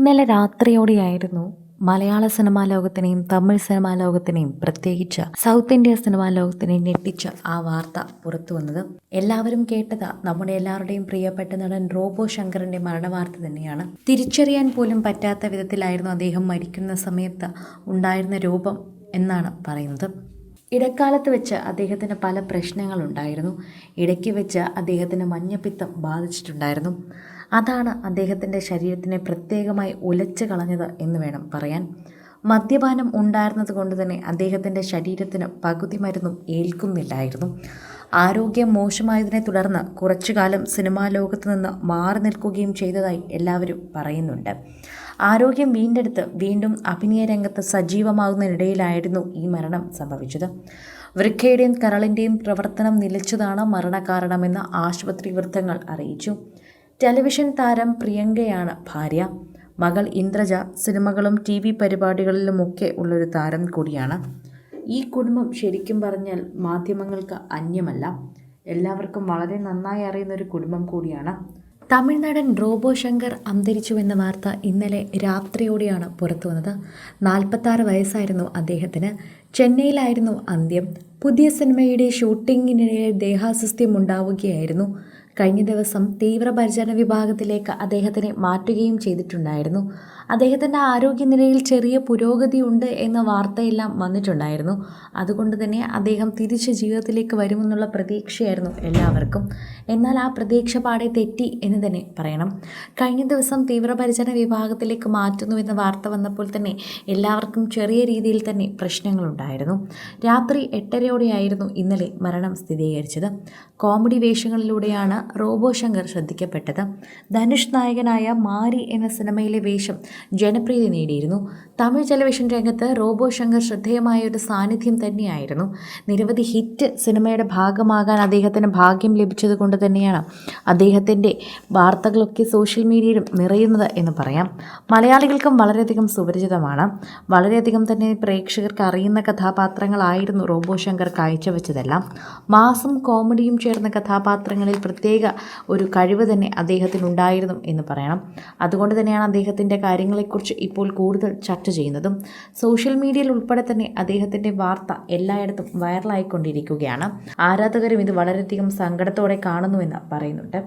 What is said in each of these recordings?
ഇന്നലെ രാത്രിയോടെയായിരുന്നു മലയാള സിനിമാ ലോകത്തിനെയും തമിഴ് സിനിമാ ലോകത്തിനെയും പ്രത്യേകിച്ച് സൗത്ത് ഇന്ത്യ സിനിമാ ലോകത്തിനെയും ഞെട്ടിച്ച ആ വാർത്ത പുറത്തു വന്നത്. എല്ലാവരും കേട്ടത് നമ്മുടെ എല്ലാവരുടെയും പ്രിയപ്പെട്ട നടൻ റോബോ ശങ്കറിന്റെ മരണവാർത്ത തന്നെയാണ്. തിരിച്ചറിയാൻ പോലും പറ്റാത്ത വിധത്തിലായിരുന്നു അദ്ദേഹം മരിക്കുന്ന സമയത്ത് ഉണ്ടായിരുന്ന രൂപം എന്നാണ് പറയുന്നത്. ഇടക്കാലത്ത് വെച്ച് അദ്ദേഹത്തിന് പല പ്രശ്നങ്ങളുണ്ടായിരുന്നു. ഇടയ്ക്ക് വെച്ച് അദ്ദേഹത്തിന് മഞ്ഞപ്പിത്തം ബാധിച്ചിട്ടുണ്ടായിരുന്നു. അതാണ് അദ്ദേഹത്തിന്റെ ശരീരത്തിനെ പ്രത്യേകമായി ഉലച്ചു കളഞ്ഞത് എന്ന് വേണം പറയാൻ. മദ്യപാനം ഉണ്ടായിരുന്നത് കൊണ്ട് തന്നെ അദ്ദേഹത്തിന്റെ ശരീരത്തിന് പകുതി മരുന്നും ഏൽക്കുന്നില്ലായിരുന്നു. ആരോഗ്യം മോശമായതിനെ തുടർന്ന് കുറച്ചു കാലം സിനിമാ ലോകത്ത് നിന്ന് മാറി നിൽക്കുകയും ചെയ്തതായി എല്ലാവരും പറയുന്നുണ്ട്. ആരോഗ്യം വീണ്ടെടുത്ത് വീണ്ടും അഭിനയ രംഗത്ത് സജീവമാകുന്നതിനിടയിലായിരുന്നു ഈ മരണം സംഭവിച്ചത്. വൃക്കയുടെയും കരളിന്റെയും പ്രവർത്തനം നിലച്ചതാണ് മരണകാരണമെന്ന് ആശുപത്രി വൃത്തങ്ങൾ അറിയിച്ചു. ടെലിവിഷൻ താരം പ്രിയങ്കയാണ് ഭാര്യ. മകൾ ഇന്ദ്രജ സിനിമകളും ടി വി പരിപാടികളിലുമൊക്കെ ഉള്ളൊരു താരം കൂടിയാണ്. ഈ കുടുംബം ശരിക്കും പറഞ്ഞാൽ മാധ്യമങ്ങൾക്ക് അന്യമല്ല. എല്ലാവർക്കും വളരെ നന്നായി അറിയുന്ന ഒരു കുടുംബം കൂടിയാണ്. തമിഴ്നാടൻ റോബോ ശങ്കർ അന്തരിച്ചു എന്ന വാർത്ത ഇന്നലെ രാത്രിയോടെയാണ് പുറത്തു വന്നത്. നാൽപ്പത്താറ് വയസ്സായിരുന്നു അദ്ദേഹത്തിന്. ചെന്നൈയിലായിരുന്നു അന്ത്യം. പുതിയ സിനിമയുടെ ഷൂട്ടിങ്ങിനിടെ ദേഹാസ്വസ്ഥ്യം ഉണ്ടാവുകയായിരുന്നു. കഴിഞ്ഞ ദിവസം തീവ്രപരിചരണ വിഭാഗത്തിലേക്ക് അദ്ദേഹത്തിനെ മാറ്റുകയും ചെയ്തിട്ടുണ്ടായിരുന്നു. അദ്ദേഹത്തിന്റെ ആരോഗ്യനിലയിൽ ചെറിയ പുരോഗതി ഉണ്ട് എന്ന വാർത്തയെല്ലാം വന്നിട്ടുണ്ടായിരുന്നു. അതുകൊണ്ട് തന്നെ അദ്ദേഹം തിരിച്ച് ജീവിതത്തിലേക്ക് വരുമെന്നുള്ള പ്രതീക്ഷയായിരുന്നു എല്ലാവർക്കും. എന്നാൽ ആ പ്രതീക്ഷ പാടെ തെറ്റി എന്ന് തന്നെ പറയണം. കഴിഞ്ഞ ദിവസം തീവ്രപരിചരണ വിഭാഗത്തിലേക്ക് മാറ്റുന്നു എന്ന വാർത്ത വന്നപ്പോൾ തന്നെ എല്ലാവർക്കും ചെറിയ രീതിയിൽ തന്നെ പ്രശ്നങ്ങളുണ്ടായിരുന്നു. രാത്രി എട്ടരയോടെയായിരുന്നു ഇന്നലെ മരണം സ്ഥിരീകരിച്ചത്. കോമഡി വേഷങ്ങളിലൂടെയാണ് റോബോ ശങ്കർ ശ്രദ്ധിക്കപ്പെട്ടത്. ധനുഷ് നായകനായ മാരി എന്ന സിനിമയിലെ വേഷം ജനപ്രീതി നേടിയിരുന്നു. തമിഴ് ടെലിവിഷൻ രംഗത്ത് റോബോ ശങ്കർ ശ്രദ്ധേയമായ ഒരു സാന്നിധ്യം തന്നെയായിരുന്നു. നിരവധി ഹിറ്റ് സിനിമയുടെ ഭാഗമാകാൻ അദ്ദേഹത്തിന് ഭാഗ്യം ലഭിച്ചത് കൊണ്ട് തന്നെയാണ് അദ്ദേഹത്തിന്റെ വാർത്തകളൊക്കെ സോഷ്യൽ മീഡിയയിലും നിറയുന്നത് എന്ന് പറയാം. മലയാളികൾക്കും വളരെയധികം സുപരിചിതമാണ്. വളരെയധികം തന്നെ പ്രേക്ഷകർക്ക് അറിയുന്ന കഥാപാത്രങ്ങളായിരുന്നു റോബോ ശങ്കർ കാഴ്ചവെച്ചതെല്ലാം. മാസം കോമഡിയും ചേർന്ന കഥാപാത്രങ്ങളിൽ പ്രത്യേക ഒരു കഴിവ് തന്നെ അദ്ദേഹത്തിന് അദ്ദേഹത്തിനുണ്ടായിരുന്നു എന്ന് പറയണം. അതുകൊണ്ട് തന്നെയാണ് അദ്ദേഹത്തിന്റെ കാര്യങ്ങളെക്കുറിച്ച് ഇപ്പോൾ കൂടുതൽ ചർച്ച ചെയ്യുന്നതും. സോഷ്യൽ മീഡിയയിൽ ഉൾപ്പെടെ തന്നെ അദ്ദേഹത്തിന്റെ വാർത്ത എല്ലായിടത്തും വൈറലായിക്കൊണ്ടിരിക്കുകയാണ്. ആരാധകരും ഇത് വളരെയധികം സങ്കടത്തോടെ കാണുന്നുവെന്ന് പറയുന്നുണ്ട്.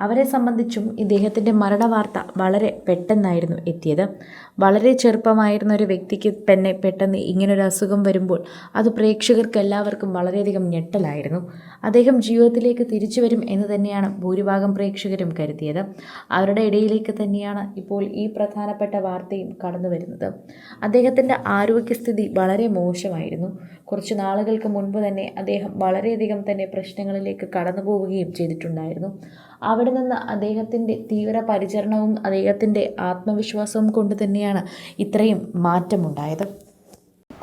അവരെ സംബന്ധിച്ചും ഇദ്ദേഹത്തിന്റെ മരണ വാർത്ത വളരെ പെട്ടെന്നായിരുന്നു എത്തിയത്. വളരെ ചെറുപ്പമായിരുന്ന ഒരു വ്യക്തിക്ക് തന്നെ പെട്ടെന്ന് ഇങ്ങനൊരു അസുഖം വരുമ്പോൾ അത് പ്രേക്ഷകർക്ക് എല്ലാവർക്കും വളരെയധികം ഞെട്ടലായിരുന്നു. അദ്ദേഹം ജീവിതത്തിലേക്ക് തിരിച്ചു വരും എന്ന് തന്നെയാണ് ഭൂരിഭാഗം പ്രേക്ഷകരും കരുതിയത്. അവരുടെ ഇടയിലേക്ക് തന്നെയാണ് ഇപ്പോൾ ഈ പ്രധാനപ്പെട്ട വാർത്തയും കടന്നു വരുന്നത്. അദ്ദേഹത്തിന്റെ ആരോഗ്യസ്ഥിതി വളരെ മോശമായിരുന്നു. കുറച്ച് നാളുകൾക്ക് മുൻപ് തന്നെ അദ്ദേഹം വളരെയധികം തന്നെ പ്രശ്നങ്ങളിലേക്ക് കടന്നു പോവുകയും ചെയ്തിട്ടുണ്ടായിരുന്നു. അവിടെ നിന്ന് അദ്ദേഹത്തിന്റെ തീവ്ര പരിചരണവും അദ്ദേഹത്തിന്റെ ആത്മവിശ്വാസവും കൊണ്ട് തന്നെയാണ് ഇത്രയും മാറ്റമുണ്ടായത്.